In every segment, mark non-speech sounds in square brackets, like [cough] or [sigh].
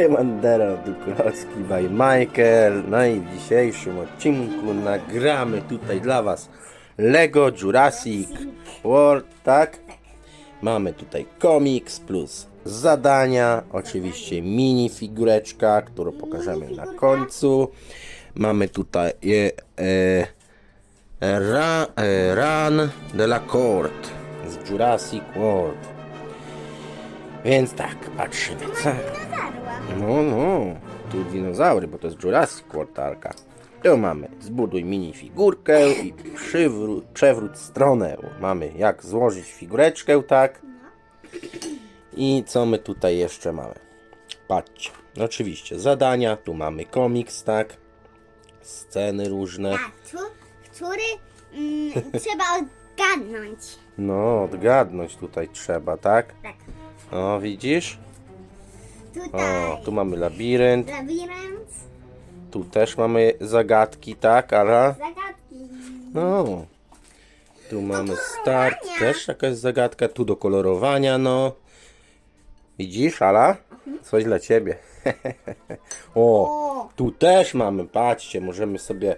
Siemandero, Dukulowski by Michael. No i w dzisiejszym odcinku nagramy tutaj dla Was Lego Jurassic World, tak? Mamy tutaj komiks plus zadania, oczywiście mini figureczka, którą pokażemy na końcu. Mamy tutaj e, e, ra, e, Run de la Court z Jurassic World. Więc tak, patrzymy co. No, no, tu dinozaury, bo to jest Jurassic World Arka. Tu mamy zbuduj minifigurkę i przywró- przewróć stronę. Mamy jak złożyć figureczkę, tak? I co my tutaj jeszcze mamy? Patrzcie, oczywiście zadania, tu mamy komiks, tak? Sceny różne. Tak, tu, który mm, trzeba odgadnąć. No, odgadnąć tutaj trzeba, tak? Tak. O, widzisz? Tutaj O, tu mamy labirynt, labirynt, tu też mamy zagadki, tak, Ala? zagadki. No. Tu mamy start, też jakaś zagadka, tu do kolorowania, no. Widzisz, Ala? Coś dla ciebie. [laughs] o, O, tu też mamy, patrzcie, możemy sobie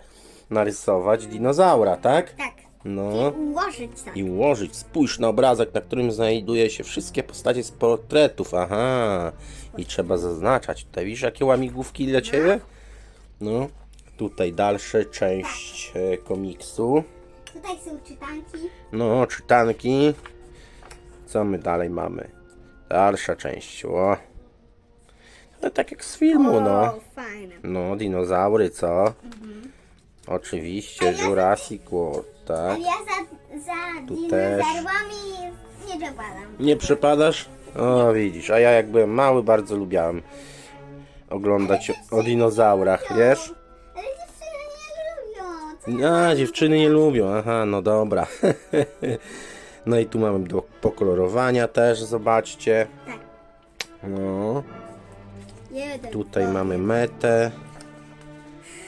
narysować dinozaura, tak? tak. No. Ułożyć to. I ułożyć, spójrz na obrazek, na którym znajduje się wszystkie postacie z portretów, aha. I trzeba zaznaczać. Tutaj widzisz, jakie łamigłówki dla ciebie? No. Tutaj dalsza część e, komiksu. Tutaj są czytanki. No, czytanki. Co my dalej mamy? Dalsza część, o. No tak jak z filmu, no. O, fajne. No, dinozaury, co? Oczywiście, Jurassic World, tak? Ale ja za, za Tu dinozaurami nie przepadam. Nie przepadasz? O, widzisz, a ja jak byłem mały, bardzo lubiałem oglądać o dinozaurach, wiesz? Ale dziewczyny nie lubią. Co? A, dziewczyny nie lubią, aha, no dobra. [laughs] No i tu mamy do pokolorowania też, zobaczcie. Tak. No, Jeden. tutaj mamy metę.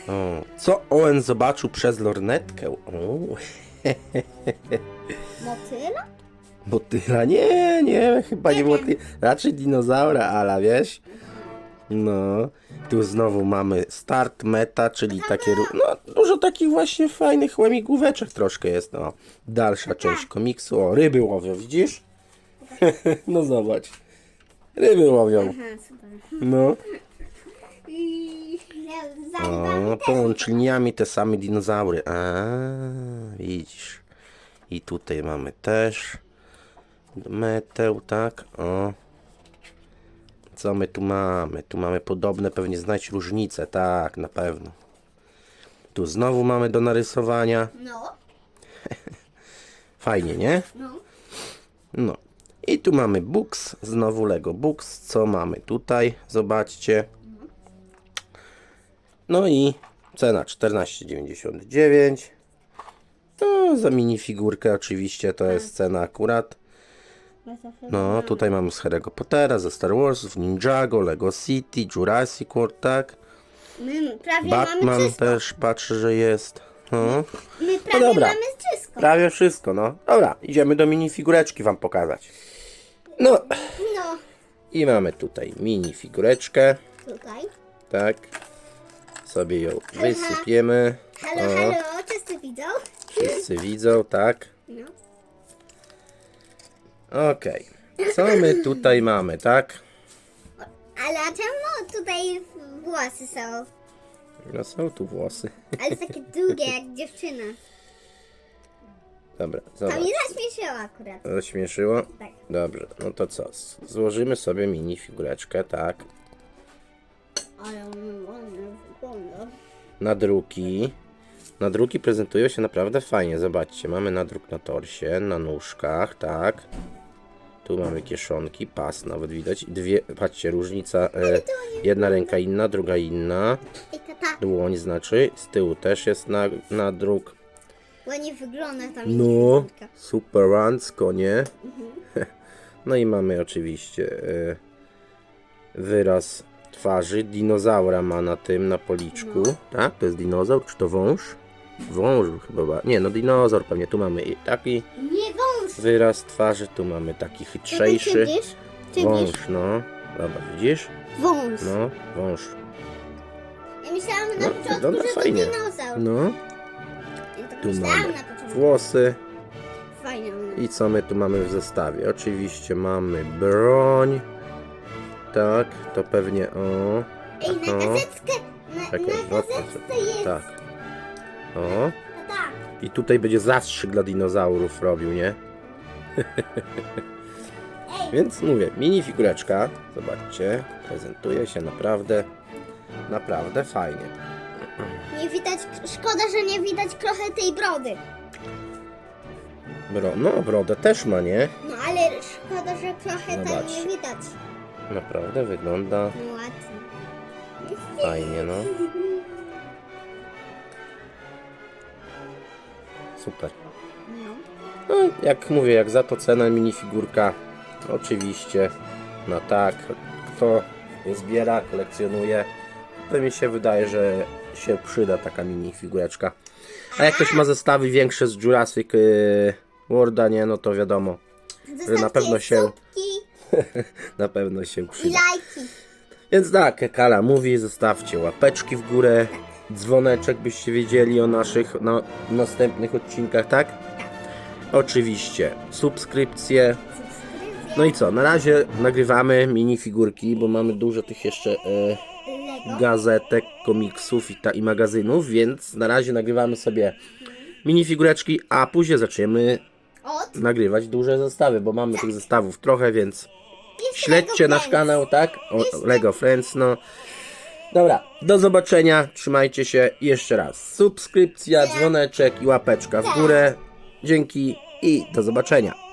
O, co Owen zobaczył przez lornetkę? O, [laughs] Motyla? motyla? Nie, nie, chyba nie motyla. Raczej dinozaura, ala, wiesz? No, tu znowu mamy start, meta, czyli takie, no dużo takich właśnie fajnych łamigłóweczek troszkę jest, no. Dalsza część komiksu, o, ryby łowią, widzisz? [laughs] no zobacz, ryby łowią, no. I za- za O, rybami połącz liniami te same dinozaury, a widzisz. I tutaj mamy też metę, tak, o. Co my tu mamy? Tu mamy podobne, pewnie znać różnice, tak, na pewno. Tu znowu mamy do narysowania. No, [laughs] Fajnie, nie? no. No. I tu mamy Books, znowu Lego Books. Co mamy tutaj? Zobaczcie. No i cena 14,99. No, za minifigurkę oczywiście to jest cena akurat. No, tutaj mamy z Harry'ego Pottera, ze Star Wars, Ninjago, Lego City, Jurassic World, tak? My prawie mamy Batman wszystko. też patrzę, że jest. No. My prawie dobra. mamy wszystko. Prawie wszystko, no. Dobra, idziemy do minifigureczki wam pokazać. No, No, i mamy tutaj mini figureczkę, tutaj. tak. Sobie ją wysypiemy. Halo, O, halo, wszyscy widzą? wszyscy widzą, tak. No. Okej. Co my tutaj mamy, tak? Ale a czemu tutaj włosy są? No są tu włosy. Ale takie długie jak dziewczyna. Dobra, To zobacz. mnie zaśmieszyło akurat. Rozśmieszyło? Tak. Dobrze, no to co? Złożymy sobie mini figureczkę, tak. Ale. Nadruki. Nadruki prezentują się naprawdę fajnie. Zobaczcie, mamy nadruk na torsie, na nóżkach, tak. Tu mamy kieszonki, pas nawet widać. Dwie, patrzcie, różnica. E, jedna ręka inna, druga inna. Tata, Dłoń znaczy. Z tyłu też jest na, nadruk. ładnie wygląda ta No, super rancko, nie? [laughs] No i mamy oczywiście e, wyraz twarzy. Dinozaura ma na tym, na policzku. Tak? To jest dinozaur, czy to wąż? Wąż chyba. ba- Nie, no dinozaur pewnie. Tu mamy taki Nie wąż! wyraz twarzy, tu mamy taki chytrzejszy. Ty? Wąż, no. Dobra, widzisz? Wąs. No, wąż. Ja myślałam na No, początku, wygląda że fajnie. to dinozaur. No, Ja tak tu myślałam mamy na początku. włosy. Fajnie. I co my tu mamy w zestawie? Oczywiście mamy broń. Tak, to pewnie o. Ej, na o. gazetkę, na, Czekaj, na gazetce jest. Tak. O. No tak. I tutaj będzie zastrzyk dla dinozaurów robił, nie? Ej, Więc mówię, mini figureczka, zobaczcie, prezentuje się naprawdę, naprawdę fajnie. nie widać, szkoda, że nie widać trochę tej brody. Bro, no, brodę też ma, nie? No ale szkoda, że trochę tam nie widać. Naprawdę wygląda ładnie. fajnie, no. Super. No. Jak mówię, jak za to cena minifigurka, oczywiście, no tak, kto zbiera, kolekcjonuje, to mi się wydaje, że się przyda taka minifigureczka. A jak ktoś ma zestawy większe z Jurassic yy, Worlda, nie, no to wiadomo, Zostawcie na pewno się- [laughs] na pewno się i przyda. lajki. Więc tak, Kala mówi, zostawcie łapeczki w górę, dzwoneczek, byście wiedzieli o naszych no, następnych odcinkach, tak? Oczywiście, subskrypcje. No i co, na razie nagrywamy minifigurki, bo mamy dużo tych jeszcze e, gazetek, komiksów i, ta, i magazynów, więc na razie nagrywamy sobie minifigureczki, a później zaczniemy Od. nagrywać duże zestawy, bo mamy tych zestawów trochę, więc Śledźcie nasz kanał, tak? O, Lego Friends, no. Dobra, do zobaczenia, trzymajcie się I jeszcze raz. Subskrypcja, dzwoneczek i łapeczka w górę. Dzięki i do zobaczenia.